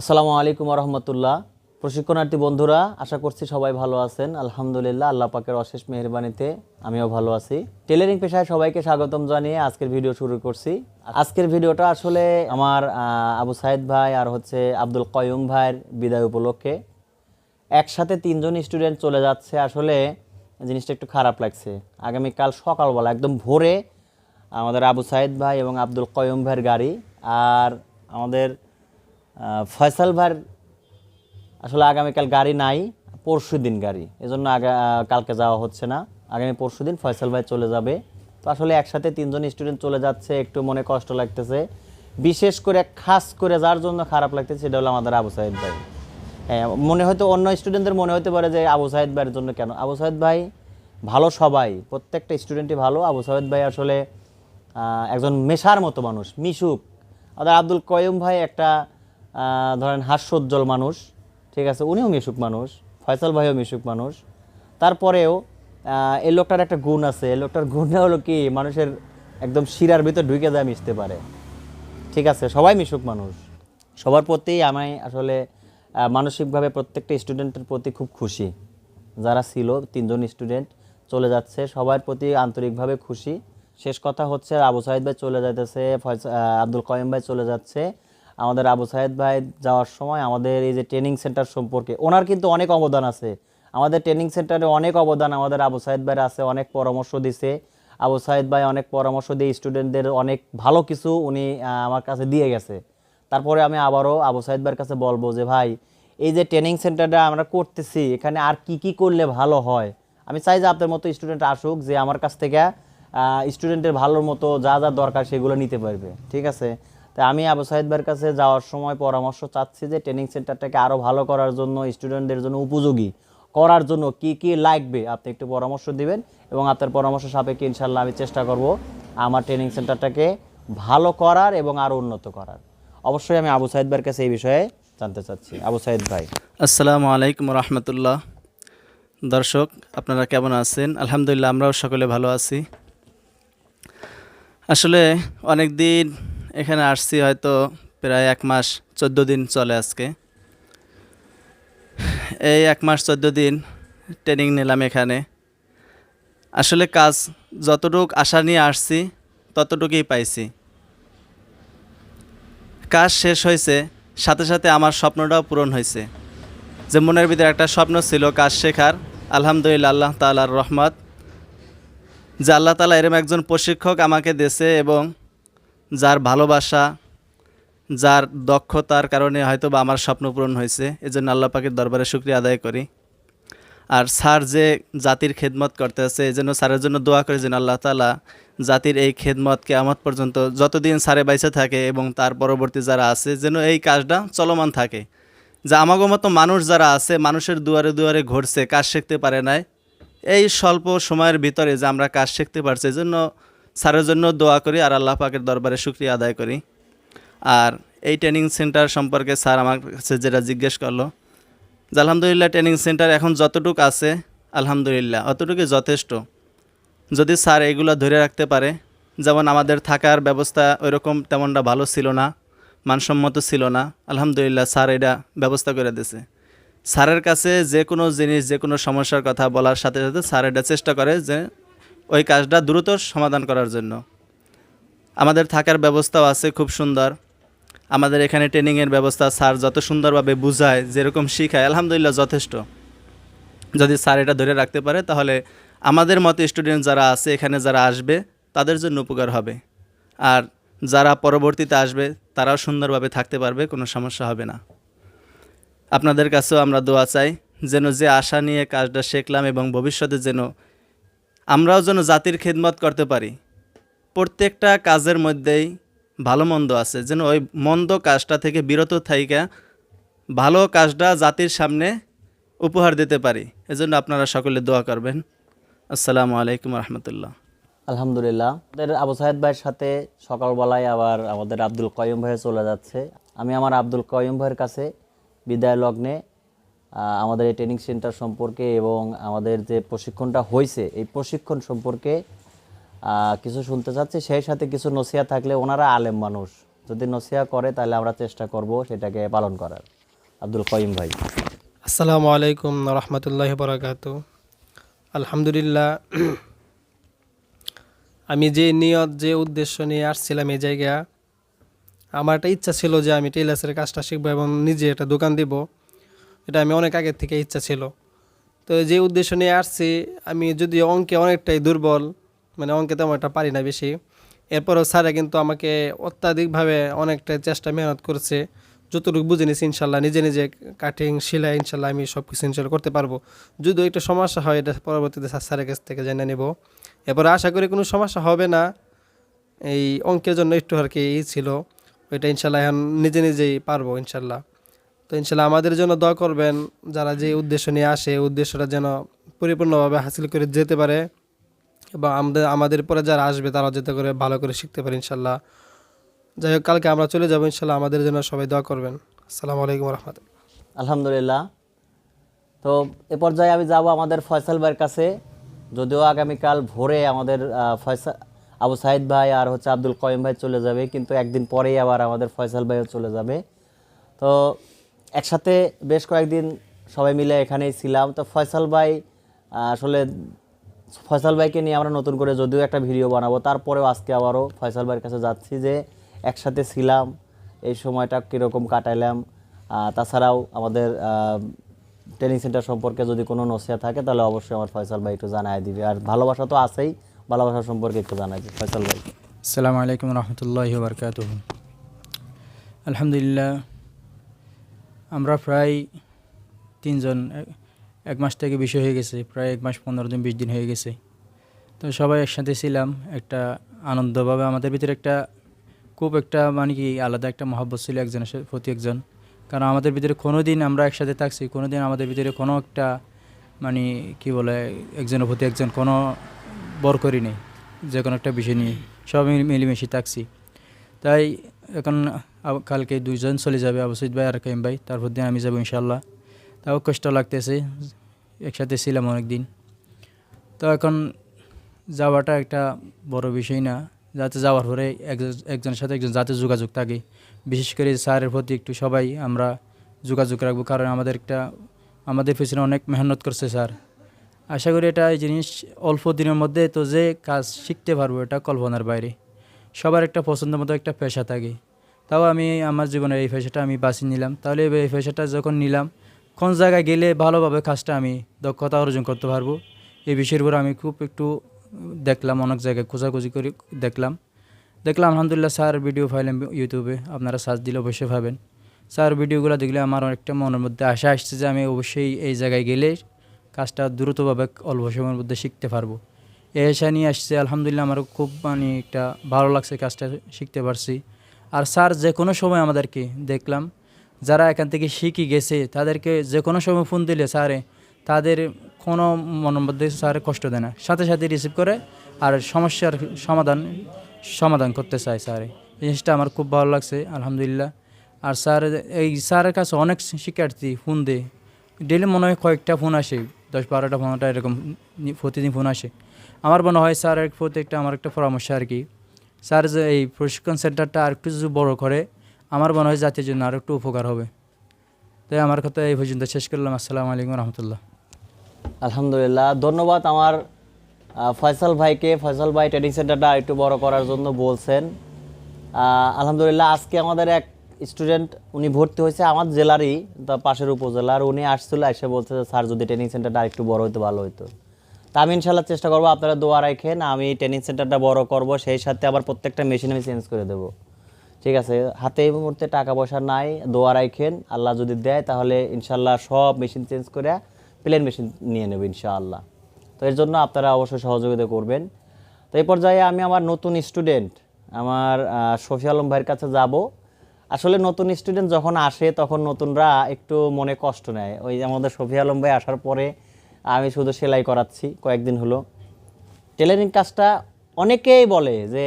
আসসালামু আলাইকুম রহমতুল্লাহ প্রশিক্ষণার্থী বন্ধুরা, আশা করছি সবাই ভালো আছেন। আলহামদুলিল্লাহ, আল্লাহ পাকের অশেষ মেহরবানিতে আমিও ভালো আছি। টেলারিং পেশায় সবাইকে স্বাগতম জানিয়ে আজকের ভিডিও শুরু করছি। আজকের ভিডিওটা আসলে আমার আবু সাইদ ভাই আর হচ্ছে আব্দুল কয়ুম ভাইয়ের বিদায় উপলক্ষে। একসাথে তিনজন স্টুডেন্ট চলে যাচ্ছে। আসলে জিনিসটা একটু খারাপ লাগছে। আগামীকাল সকালবেলা, একদম ভোরে আমাদের আবু সাইদ ভাই এবং আব্দুল কয়ুম ভাইয়ের গাড়ি আর আমাদের ফয়সাল ভাইয়ের আসলে আগামীকাল গাড়ি নাই, পরশু দিন গাড়ি। এজন্য আগা কালকে যাওয়া হচ্ছে না। আগামী পরশু দিন ফয়সাল ভাই চলে যাবে। তো আসলে একসাথে তিনজন স্টুডেন্ট চলে যাচ্ছে, একটু মনে কষ্ট লাগতেছে। বিশেষ করে, খাস করে যার জন্য খারাপ লাগতেছে, সেটা হলো আমাদের আবু সাইদ ভাই। হ্যাঁ মনে হয়তো অন্য স্টুডেন্টদের মনে হতে পারে যে আবু সাহেদ ভাইয়ের জন্য কেন? আবু সাহেদ ভাই ভালো সবাই, প্রত্যেকটা স্টুডেন্টই ভালো। আবু সাইদ ভাই আসলে একজন মেশার মতো মানুষ, মিশুক। আমাদের আব্দুল কয়ুম ভাই একটা ধরেন হাস্যোজ্জ্বল মানুষ, ঠিক আছে? উনিও মিশুক মানুষ, ফয়সাল ভাইও মিশুক মানুষ। তারপরেও এই লোকটার একটা গুণ আছে। এই লোকটার গুণটা হলো কি? মানুষের একদম শিরার ভিতর ঢুকে যায়, মিশতে পারে। ঠিক আছে? সবাই মিশুক মানুষ। সবার প্রতি আমি আসলে মানসিকভাবে প্রত্যেকটা স্টুডেন্টের প্রতি খুব খুশি। যারা ছিল, তিনজন স্টুডেন্ট চলে যাচ্ছে, সবার প্রতি আন্তরিকভাবে খুশি। শেষ কথা হচ্ছে, আবু সাইদ ভাই চলে যাইতেছে আব্দুল কয়েম ভাই চলে যাচ্ছে। আমাদের আবু সাইদ ভাই যাওয়ার সময় আমাদের এই যে ট্রেনিং সেন্টার সম্পর্কে ওনার কিন্তু অনেক অবদান আছে। আমাদের ট্রেনিং সেন্টারে অনেক অবদান আমাদের আবু সাইদ ভাইয়ের আছে, অনেক পরামর্শ দিছে। আবু সাইদ ভাই অনেক পরামর্শ দিয়ে স্টুডেন্টদের অনেক ভালো কিছু উনি আমার কাছে দিয়ে গেছে। তারপরে আমি আবারও আবু সাইদ ভাইয়ের কাছে বলব যে, ভাই, এই যে ট্রেনিং সেন্টারটা আমরা করতেছি, এখানে আর কি কি করলে ভালো হয়? আমি চাই যে আপনার মতো স্টুডেন্ট আসুক, যে আমার কাছ থেকে স্টুডেন্টের ভালোর মতো যা যা দরকার সেগুলো নিতে পারবে। ঠিক আছে? তাই আমি আবু ভাইয়ের কাছে যাওয়ার সময় পরামর্শ চাচ্ছি যে ট্রেনিং সেন্টারটাকে আরও ভালো করার জন্য স্টুডেন্টদের জন্য উপযোগী করার জন্য কি কি লাগবে? আপনি একটু পরামর্শ দিবেন এবং আপনার পরামর্শ সাপেক্ষে ইনশাল্লাহ আমি চেষ্টা করব আমার ট্রেনিং সেন্টারটাকে ভালো করার এবং আরও উন্নত করার। অবশ্যই আমি আবু ভাইয়ের কাছে এই বিষয়ে জানতে চাচ্ছি। আবু সাহেদ ভাই। আসসালামু আলাইকুম রহমতুল্লাহ। দর্শক, আপনারা কেমন আছেন? আলহামদুলিল্লাহ, আমরাও সকলে ভালো আছি। আসলে অনেক দিন এখানে আসছি হয়তো প্রায় এক মাস, চোদ্দ দিন চলে আজকে। এই এক মাস, চোদ্দ দিন ট্রেনিং নিলাম এখানে। আসলে কাজ যতটুক আশা নিয়ে আসছি, ততটুকুই পাইছি। কাজ শেষ হয়েছে, সাথে সাথে আমার স্বপ্নটাও পূরণ হয়েছে। যে মনের ভিতরে একটা স্বপ্ন ছিল কাজ শেখার, আলহামদুলিল্লাহ আল্লাহ তালার রহমত। যে আল্লাহ তালা এরম একজন প্রশিক্ষক আমাকে দেশে এবং যার ভালোবাসা, যার দক্ষতার কারণে হয়তো বা আমার স্বপ্ন পূরণ হয়েছে, এজন্য আল্লাহ পাকের দরবারে শুক্রিয়া আদায় করি। আর স্যার যে জাতির খেদমত করতে আছে এই জন্য স্যারের জন্য দোয়া করে যেন আল্লাহ তালা জাতির এই খেদমতকে আমার পর্যন্ত যতদিন স্যারে বাইসে থাকে এবং তার পরবর্তী যারা আছে, যেন এই কাজটা চলমান থাকে। যা আমাগো মতো মানুষ যারা আছে, মানুষের দুয়ারে দুয়ারে ঘুরছে, কাজ শিখতে পারে নাই। এই স্বল্প সময়ের ভিতরে যে আমরা কাজ শিখতে পারছি এই জন্য স্যারের জন্য দোয়া করি আর আল্লাহ পাকের দরবারে শুক্রিয়া আদায় করি। আর এই ট্রেনিং সেন্টার সম্পর্কে স্যার আমার কাছে যেটা জিজ্ঞেস করল, যে আলহামদুলিল্লাহ ট্রেনিং সেন্টার এখন যতটুকু আছে, আলহামদুলিল্লাহ, অতটুকুই যথেষ্ট। যদি স্যার এগুলো ধরে রাখতে পারে, যেমন আমাদের থাকার ব্যবস্থা ওইরকম তেমনটা ভালো ছিল না, মানসম্মত ছিল না, আলহামদুলিল্লাহ স্যার এটা ব্যবস্থা করে দিয়েছে। স্যারের কাছে যে কোনো জিনিস, যে কোনো সমস্যার কথা বলার সাথে সাথে স্যার এটা চেষ্টা করে যে ওই কাজটা দ্রুত সমাধান করার জন্য। আমাদের থাকার ব্যবস্থাও আছে খুব সুন্দর। আমাদের এখানে ট্রেনিংয়ের ব্যবস্থা স্যার যত সুন্দরভাবে বুঝায়, যেরকম শিখায়, আলহামদুলিল্লাহ যথেষ্ট। যদি স্যার এটা ধরে রাখতে পারে, তাহলে আমাদের মতো স্টুডেন্ট যারা আছে, এখানে যারা আসবে, তাদের জন্য উপকার হবে। আর যারা পরবর্তীতে আসবে, তারাও সুন্দরভাবে থাকতে পারবে, কোনো সমস্যা হবে না। আপনাদের কাছেও আমরা দোয়া চাই, যেন যে আশা নিয়ে কাজটা শিখলাম এবং ভবিষ্যতে যেন আমরাও যেন জাতির খেদমত করতে পারি। প্রত্যেকটা কাজের মধ্যেই ভালো মন্দ আছে। যেন ওই মন্দ কাজটা থেকে বিরত থাইকা ভালো কাজটা জাতির সামনে উপহার দিতে পারি। এজন্য আপনারা সকলে দোয়া করবেন। আসসালামু আলাইকুম রহমতুল্লাহ। আলহামদুলিল্লাহ। আমাদের আবু সাহেদ ভাইয়ের সাথে সকালবেলায় আবার আমাদের আব্দুল কয়ুম ভাই চলে যাচ্ছে। আমি আমার আব্দুল কয়ুম ভাইয়ের কাছে বিদায় লগ্নে আমাদের এই ট্রেনিং সেন্টার সম্পর্কে এবং আমাদের যে প্রশিক্ষণটা হয়েছে, এই প্রশিক্ষণ সম্পর্কে কিছু শুনতে চাচ্ছি। সেই সাথে কিছু নসিয়া থাকলে ওনারা আলেম মানুষ। যদি নসিয়া করে, তাহলে আমরা চেষ্টা করব সেটাকে পালন করার। আব্দুল কয়িম ভাই। আসসালামু আলাইকুম রহমতুল্লাহ বরাকাত। আলহামদুলিল্লাহ, আমি যে নিয়ত, যে উদ্দেশ্য নিয়ে আসছিলাম এই জায়গা আমার একটা ইচ্ছা ছিল যে আমি টেলার্সের কাজটা শিখব এবং নিজে একটা দোকান দিব। এটা আমি অনেক আগের থেকে ইচ্ছা ছিল। তো যে উদ্দেশ্য নিয়ে আসছি, আমি যদি অঙ্কে অনেকটাই দুর্বল মানে অঙ্কে তেমন একটা পারি না বেশি। এরপরও স্যারে কিন্তু আমাকে অত্যাধিকভাবে অনেকটা চেষ্টা মেহনত করছে। যতটুকু বুঝে নিছি, ইনশাল্লাহ নিজে নিজে কাটিং, সেলাই, ইনশাল্লাহ আমি সব কিছু ইনশাল্লাহ করতে পারব। যদি একটু সমস্যা হয়, এটা পরবর্তীতে স্যারের কাছ থেকে জেনে নেব। এরপরে আশা করি কোনো সমস্যা হবে না। এই অঙ্কের জন্য একটু আর কি ই ছিল। ওইটা ইনশাল্লাহ এখন নিজে নিজেই পারব, ইনশাল্লাহ। তো ইনশাল্লাহ আমাদের জন্য দোয়া করবেন, যারা যে উদ্দেশ্য নিয়ে আসে উদ্দেশ্যটা যেন পরিপূর্ণভাবে হাসিল করে যেতে পারে এবং আমাদের আমাদের পরে যারা আসবে তারা যেতে করে ভালো করে শিখতে পারে ইনশাল্লাহ। যাই হোক, কালকে আমরা চলে যাব ইনশাল্লাহ, আমাদের জন্য সবাই দোয়া করবেন। আসসালামু আলাইকুম রহমতুল্লাহ আলহামদুলিল্লাহ। তো এ পর্যায়ে আমি যাব আমাদের ফয়সাল ভাইয়ের কাছে। যদিও আগামীকাল ভোরে আমাদের ফয়সাল আবু সাইদ ভাই আর হচ্ছে আব্দুল কয়িম ভাই চলে যাবে, কিন্তু একদিন পরেই আবার আমাদের ফয়সাল ভাইও চলে যাবে। তো একসাথে বেশ কয়েকদিন সবাই মিলে এখানেই ছিলাম। তো ফয়সাল ভাই আসলে ফয়সাল ভাইকে নিয়ে আমরা নতুন করে যদিও একটা ভিডিও বানাবো, তারপরেও আজকে আবারও ফয়সাল ভাইয়ের কাছে যাচ্ছি যে একসাথে ছিলাম, এই সময়টা কীরকম কাটাইলাম। তাছাড়াও আমাদের ট্রেনিং সেন্টার সম্পর্কে যদি কোনো নসিয়া থাকে, তাহলে অবশ্যই আমার ফয়সাল ভাই একটু জানাই দিবে। আর ভালোবাসা তো আছেই, ভালোবাসা সম্পর্কে একটু জানাই দিবে। ফয়সাল ভাই। আসসালামু আলাইকুম রহমতুল্লাহ আলহামদুলিল্লাহ আমরা প্রায় তিনজন, এক- মাস থেকে বেশি হয়ে গেছে, প্রায় এক মাস পনেরো দিন, বিশ দিন হয়ে গেছে। তো সবাই একসাথে ছিলাম, একটা আনন্দভাবে, আমাদের ভিতরে একটা খুব একটা মানে কি আলাদা একটা মহব্বত ছিল একজনের প্রতি একজন। কারণ আমাদের ভিতরে কোনো দিন আমরা একসাথে থাকছি কোনো দিন আমাদের ভিতরে কোনো একটা মানে কি বলে, একজনের প্রতি একজন কোনো বর করি নেই, যে কোনো একটা বিষয় নিয়ে মিলে- মিলেমিশে থাকছি। তাই এখন কালকে দুইজন চলে যাবে, আবসিদ ভাই আর কাইম ভাই। তারপর দিন আমি যাব ইনশাল্লাহ তাও কষ্ট লাগতেছে, একসাথে ছিলাম অনেক দিন তো এখন যাওয়াটা একটা বড় বিষয় না। যাতে যাওয়ার পরে একজন- একজনের সাথে একজন যাতে যোগাযোগ থাকে। বিশেষ করে স্যারের প্রতি একটু সবাই আমরা যোগাযোগ রাখব, কারণ আমাদের একটা আমাদের পেছনে অনেক মেহনত করছে স্যার। আশা করি এটা এই জিনিস অল্প দিনের মধ্যে তো যে কাজ শিখতে পারব এটা কল্পনার বাইরে। সবার একটা পছন্দ মতো একটা পেশা থাকে। তাও আমি আমার জীবনের এই পেশাটা আমি বাছি নিলাম। তাহলে এই পেশাটা যখন নিলাম, কোন জায়গায় গেলে ভালোভাবে কাজটা আমি দক্ষতা অর্জন করতে পারব এই বিষয়ের উপর আমি খুব একটু দেখলাম, অনেক জায়গায় খোঁজাখুঁজি করে দেখলাম। দেখলাম, আলহামদুলিল্লাহ স্যার ভিডিও ফাইলাম ইউটিউবে আপনারা সার্চ দিলে অবশ্যই পাবেন। স্যার ভিডিওগুলো দেখলে আমার অনেকটা মনের মধ্যে আশা আসছে যে আমি অবশ্যই এই জায়গায় গেলে কাজটা দ্রুতভাবে অল্প সময়ের মধ্যে শিখতে পারব। আশা নিয়ে আসছে, আলহামদুলিল্লাহ আমার খুব মানে একটা ভালো লাগছে কাজটা শিখতে পারছি। আর স্যার যে কোনো সময় আমাদেরকে দেখলাম, যারা এখান থেকে শিখে গেছে, তাদেরকে যে কোনো সময় ফোন দিলে স্যারে তাদের কোনো মধ্যে স্যার কষ্ট দেয় না। সাথে সাথে রিসিভ করে আর সমস্যার সমাধান সমাধান করতে চায় স্যারে জিনিসটা আমার খুব ভালো লাগছে, আলহামদুলিল্লাহ। আর স্যার এই স্যারের কাছে অনেক শিক্ষার্থী ফোন দেয়। ডেলি মনে হয় কয়েকটা ফোন আসে, দশ বারোটা পনেরোটা এরকম প্রতিদিন ফোন আসে। আমার মনে হয় স্যারের প্রতি একটা আমার একটা পরামর্শ আর কি। স্যার যে এই প্রশিক্ষণ সেন্টারটা আর একটু বড়ো করে, আমার মনে হয় জাতির জন্য আর একটু উপকার হবে। তাই আমার কথা এই পর্যন্ত শেষ করলাম। আসসালামু আলাইকুম রহমতুল্লাহ। আলহামদুলিল্লাহ, ধন্যবাদ আমার ফয়সাল ভাইকে। ফয়সাল ভাই ট্রেনিং সেন্টারটা একটু বড় করার জন্য বলছেন। আলহামদুলিল্লাহ, আজকে আমাদের এক স্টুডেন্ট উনি ভর্তি হয়েছে আমার জেলারই পাশের উপজেলার। উনি আসছিল, এসে বলছে স্যার, যদি ট্রেনিং সেন্টারটা একটু বড় হইতো, ভালো হতো তা আমি ইনশাল্লাহ চেষ্টা করব আপনারা দোয়া রাখেন, আমি ট্রেনিং সেন্টারটা বড় করব, সেই সাথে আবার প্রত্যেকটা মেশিন আমি চেঞ্জ করে দেবো। ঠিক আছে? হাতে এই মুহূর্তে টাকা পয়সা নাই, দোয়া রাখেন, আল্লাহ যদি দেয় তাহলে ইনশাল্লাহ সব মেশিন চেঞ্জ করে প্লেন মেশিন নিয়ে নেব ইনশাআল্লাহ। তো এর জন্য আপনারা অবশ্যই সহযোগিতা করবেন। তো এই পর্যায়ে আমি আমার নতুন স্টুডেন্ট আমার শফি আলম ভাইয়ের কাছে যাব। আসলে নতুন স্টুডেন্ট যখন আসে তখন নতুনরা একটু মনে কষ্ট নেয়। ওই আমাদের শফি আলম ভাই আসার পরে আমি শুধু সেলাই করাচ্ছি, কয়েকদিন হলো। টেলারিং কাজটা অনেকেই বলে যে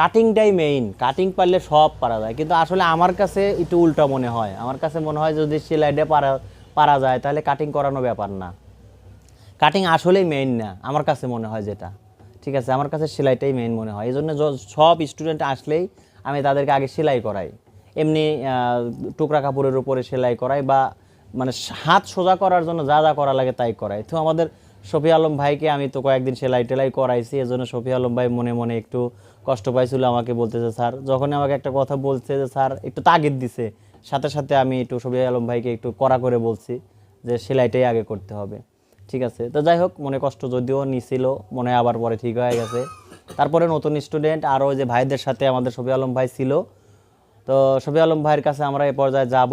কাটিংটাই মেইন কাটিং পারলে সব পারা যায়। কিন্তু আসলে আমার কাছে একটু উল্টা মনে হয়। আমার কাছে মনে হয় যদি সেলাইটা পারা পারা যায়, তাহলে কাটিং করানো ব্যাপার না। কাটিং আসলেই মেইন না, আমার কাছে মনে হয় যেটা। ঠিক আছে, আমার কাছে সেলাইটাই মেইন মনে হয়। এই জন্য সব স্টুডেন্ট আসলেই আমি তাদেরকে আগে সেলাই করাই। এমনি টুকরা কাপড়ের উপরে সেলাই করাই বা মানে হাত সোজা করার জন্য যা যা করা লাগে তাই করাই তো আমাদের শফি আলম ভাইকে আমি তো কয়েকদিন সেলাই টেলাই করাইছি, এজন্য শফি আলম ভাই মনে মনে একটু কষ্ট পাইছিল আমাকে বলতেছে, স্যার যখন আমাকে একটা কথা বলছে যে, স্যার, একটু তাগিদ দিছে, সাথে সাথে আমি একটু শফি আলম ভাইকে একটু কড়া করে বলছি যে, সেলাইটাই আগে করতে হবে। ঠিক আছে? তো যাই হোক, মনে কষ্ট যদিও নিছিল, মনে আবার পরে ঠিক হয়ে গেছে। তারপরে নতুন স্টুডেন্ট, আরও যে ভাইদের সাথে আমাদের শফি আলম ভাই ছিল। তো শফি আলম ভাইয়ের কাছে আমরা এই পর্যায়ে যাব।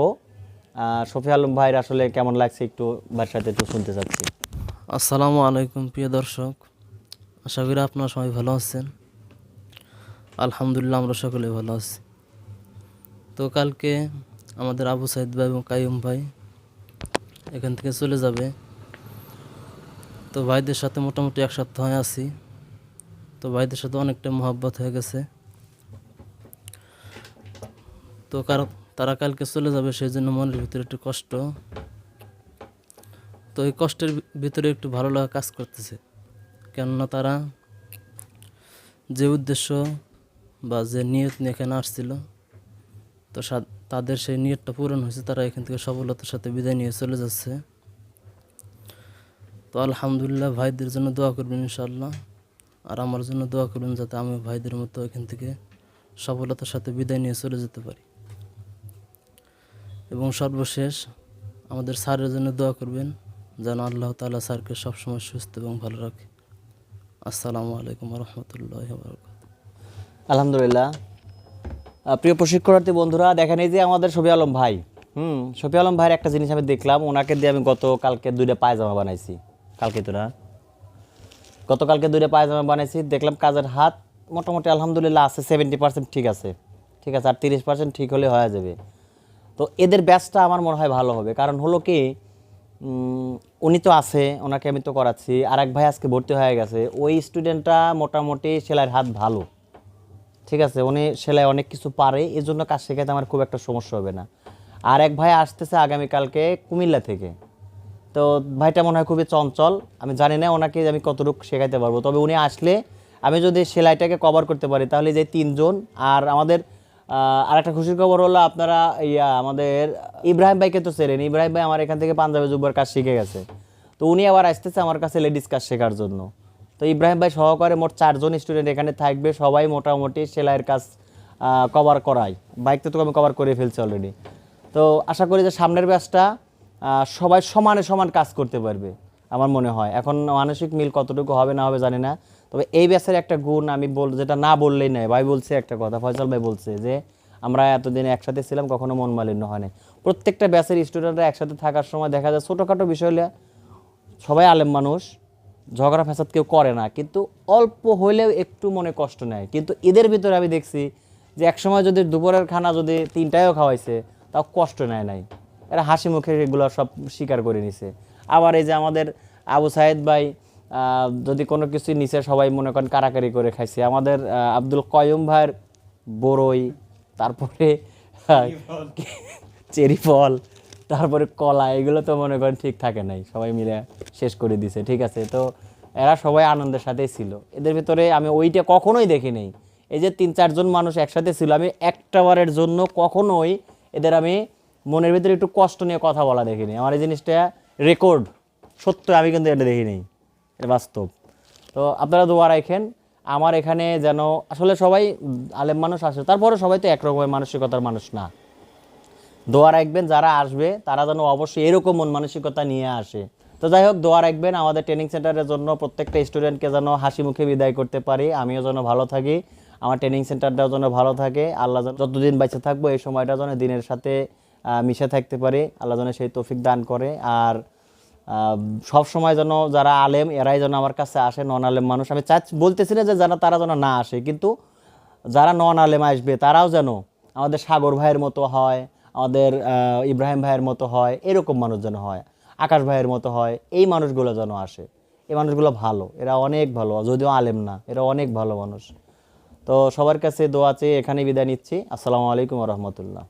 শফি আলম ভাইয়ের আসলে কেমন লাগছে একটু ভাইয়ের সাথে একটু শুনতে চাচ্ছি? আসসালামু আলাইকুম, প্রিয় দর্শক। আশা করি আপনারা সবাই ভালো আছেন। আলহামদুলিল্লাহ, আমরা সকলে ভালো আছি। তো কালকে আমাদের আবু সাইদ ভাই এবং কাইম ভাই এখান থেকে চলে যাবে। তো ভাইদের সাথে মোটামুটি এক সপ্তাহ হয়ে আছি। তো ভাইদের সাথে অনেকটা মহাব্বত হয়ে গেছে। তো কারণ তারা কালকে চলে যাবে সেই জন্য মনের ভিতরে একটু কষ্ট। তো এই কষ্টের ভিতরে একটু ভালো লাগা কাজ করতেছে। কেননা তারা যে উদ্দেশ্য বা যে নিয়ত নিয়ে এখানে আসছিল, তো তাদের সেই নিয়তটা পূরণ হয়েছে, তারা এখান থেকে সফলতার সাথে বিদায় নিয়ে চলে যাচ্ছে। তো আলহামদুলিল্লাহ ভাইদের জন্য দোয়া করবেন ইনশাল্লাহ আর আমার জন্য দোয়া করবেন যাতে আমি ভাইদের মতো এখান থেকে সফলতার সাথে বিদায় নিয়ে চলে যেতে পারি। এবং সর্বশেষ আমাদের স্যারের জন্য দোয়া করবেন যেন আল্লাহ তাআলা স্যারকে সবসময় সুস্থ এবং ভালো রাখে। আসসালামু আলাইকুম রহমতুল্লাহ আলহামদুলিল্লাহ। প্রিয় প্রশিক্ষণার্থী বন্ধুরা, দেখেন এই যে আমাদের শফি আলম ভাই। হুম, শফি আলম ভাইয়ের একটা জিনিস আমি দেখলাম, ওনাকে দিয়ে আমি গত কালকে দুইটা পায়জামা বানাইছি। কালকে তো না? গতকালকে দুইটা পায়জামা বানাইছি, দেখলাম কাজের হাত মোটামুটি আলহামদুলিল্লাহ আছে সেভেন্টি পার্সেন্ট ঠিক আছে। ঠিক আছে, আর তিরিশ পার্সেন্ট ঠিক হলে হয়ে যাবে। তো এদের ব্যাচটা আমার মনে হয় ভালো হবে। কারণ হলো কি উনি তো আছে, ওনাকে আমি তো করাচ্ছি। আর এক ভাই আজকে ভর্তি হয়ে গেছে। ওই স্টুডেন্টটা মোটামুটি সেলাইয়ের হাত ভালো। ঠিক আছে? উনি সেলাই অনেক কিছু পারে এই জন্য কাজ শেখাতে আমার খুব একটা সমস্যা হবে না। আর এক ভাই আসতেছে আগামীকালকে কুমিল্লা থেকে। তো ভাইটা মনে হয় খুবই চঞ্চল। আমি জানি না ওনাকে আমি কতটুকু শেখাইতে পারব। তবে উনি আসলে আমি যদি সেলাইটাকে কভার করতে পারি, তাহলে যে তিনজন আর আমাদের আর একটা খুশির খবর হলো আপনারা, ইয়া, আমাদের ইব্রাহিম ভাইকে তো চেনেন। ইব্রাহিম ভাই আমার এখান থেকে পাঞ্জাবে জুব্বার কাজ শিখে গেছে। তো উনি আবার আসতেছে আমার কাছে লেডিস কাজ শেখার জন্য। তো ইব্রাহিম ভাই সহকারে মোট চারজন স্টুডেন্ট এখানে থাকবে, সবাই মোটামুটি সেলাইয়ের কাজ কভার করায়। বাইকটা তো আমি কভার করে ফেলছি অলরেডি তো আশা করি যে সামনের ব্যাচটা সবাই সমানে সমান কাজ করতে পারবে, আমার মনে হয়। এখন মানসিক মিল কতটুকু হবে না হবে জানি না। তবে এই ব্যাচের একটা গুণ আমি বল যেটা না বললেই নয়, ভাই বলছে একটা কথা, ফয়সাল ভাই বলছে যে, আমরা এতদিন একসাথে ছিলাম, কখনো মন মালিন্য হয় না প্রত্যেকটা ব্যাচের স্টুডেন্টরা একসাথে থাকার সময় দেখা যায় ছোটোখাটো বিষয় হলে সবাই আলেম মানুষ, ঝগড়া ফ্যাসাদ কেউ করে না, কিন্তু অল্প হইলেও একটু মনে কষ্ট নেয়। কিন্তু এদের ভিতরে আমি দেখছি যে একসময় যদি দুপুরের খানা যদি তিনটায়ও খাওয়াইছে, তাও কষ্ট নেয় নাই। এরা হাসি মুখে এগুলো সব স্বীকার করে নিছে। আবার এই যে আমাদের আবু সাহেদ ভাই যদি কোনো কিছু নিচে সবাই মনে করেন কারাকারি করে খাইছে আমাদের আব্দুল কয়ুম ভাইয়ের বড়ই তারপরে চেরি ফল। তারপরে কলা এগুলো তো মনে করেন ঠিক থাকে নাই সবাই মিলে শেষ করে দিছে ঠিক আছে? তো এরা সবাই আনন্দের সাথেই ছিল। এদের ভিতরে আমি ওইটা কখনোই দেখি নাই। এই যে তিন চারজন মানুষ একসাথে ছিল আমি একটা বারের জন্য কখনোই এদের আমি মনের ভিতরে একটু কষ্ট নিয়ে কথা বলা দেখিনি। আমার এই জিনিসটা রেকর্ড সত্য আমি কিন্তু এটা দেখিনি এটা বাস্তব। তো আপনারা দোয়া রাখেন, আমার এখানে যেন আসলে সবাই আলেম মানুষ আসে তারপরে সবাই তো একরকমের মানসিকতার মানুষ না। দোয়া রাখবেন, যারা আসবে, তারা যেন অবশ্যই এরকম মন মানসিকতা নিয়ে আসে। তো যাই হোক, দোয়া রাখবেন, আমাদের ট্রেনিং সেন্টারের জন্য প্রত্যেকটা স্টুডেন্টকে যেন হাসি মুখে বিদায় করতে পারি। আমিও যেন ভালো থাকি, আমার ট্রেনিং সেন্টারটাও যেন ভালো থাকে। আল্লাহ যেন যতদিন বেঁচে থাকব, এই সময়টা যেন দিনের সাথে মিশে থাকতে পারি। আল্লাহ যেন সেই তৌফিক দান করে। আর সব সময় যেন যারা আলেম, এরাই যেন আমার কাছে আসে নন আলেম মানুষ। আমি চাচ্ছি বলতেছি না যে যেন তারা যেন না আসে, কিন্তু যারা নন আলেম আসবে, তারাও যেন আমাদের সাগর ভাইয়ের মতো হয়, আমাদের ইব্রাহিম ভাইয়ের মতো হয়, এরকম মানুষ যেন হয়, আকাশ ভাইয়ের মতো হয়, এই মানুষগুলো যেন আসে। এই মানুষগুলো ভালো, এরা অনেক ভালো, যদিও আলেম না, এরা অনেক ভালো মানুষ। তো সবার কাছে দোয়া চেয়ে এখানে বিদায় নিচ্ছি। আসসালামু আলাইকুম রহমতুল্লাহ।